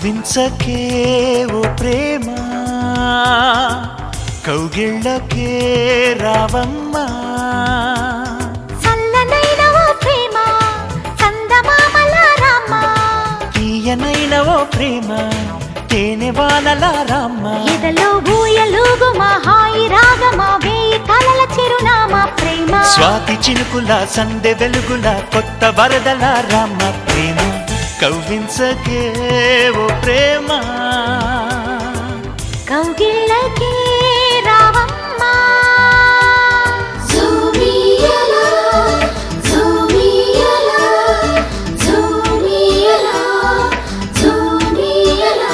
కవ్వించకే ఓ ప్రేమ కౌగిళ్ళకే రావమ్మా. ఓ ప్రేమ చందమామల రామ తీయనైన ఓ ప్రేమ తేనె వానల రామ్మ. ఎదలో ఊయలుగు మా హాయి రాగమా వేయి కలల చిరునామా ప్రేమ. స్వాతి చినుకుల సందె వెలుగుల కొత్త వరదల రామ ప్రేమ కవ్వించకే ఓ ప్రేమ. కౌగిళ్ళకే రావమ్మా. జూమియలా జూమియలా జూమియలా జూమియలా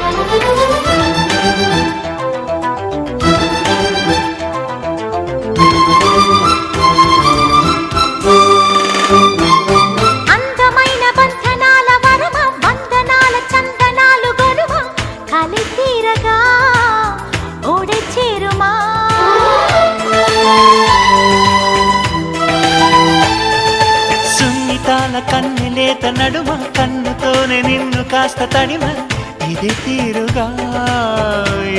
అందమైన కన్న కన్ను లేత నడుమ కన్నుతోనే నిన్ను కాస్త తడిమ ఇది తీరుగా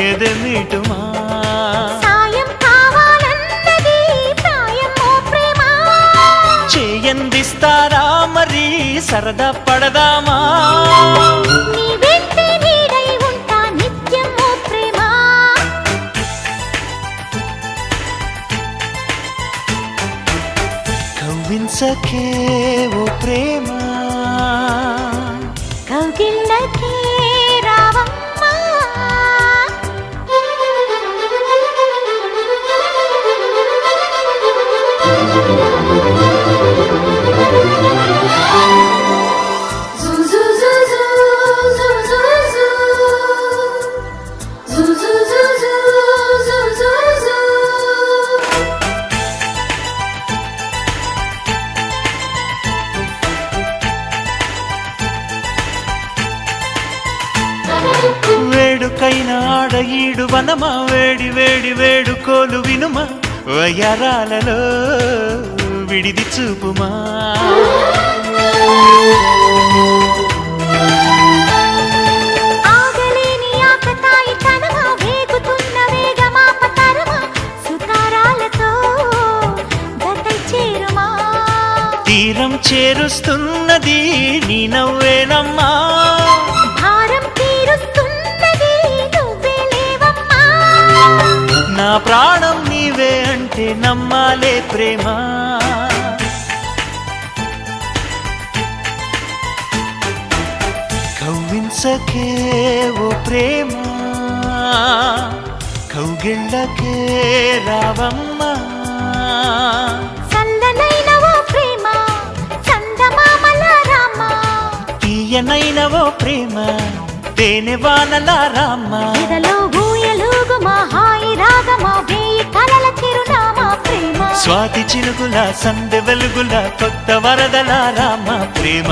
ఎదమిటుమా చేయందిస్తారా మరి సరదా పడదామా? సఖే ఓ ప్రేమ. కౌగిళ్ళకే రావమ్మ. thank you వేడుకైన ఆడయీడు వనమా వేడి వేడి వేడుకోలు వినుమా? వయరాలలో విడిది చూపుమా? తీరం చేరుస్తున్నది నీ నవ్వేనమ్మా. నా ప్రాణం నీవే అంటే నమ్మాలే ప్రేమ. కవ్వించకే ఓ ప్రేమ కౌగిళ్ళకే రావమ్మా. తీయనైన ఓ ప్రేమ తేనె వానల రామ్మ ఎదలో ఊయలుగు మా స్వాతి చిలుగుల సందె వెలుగుల కొత్త వరదల రామ ప్రేమ.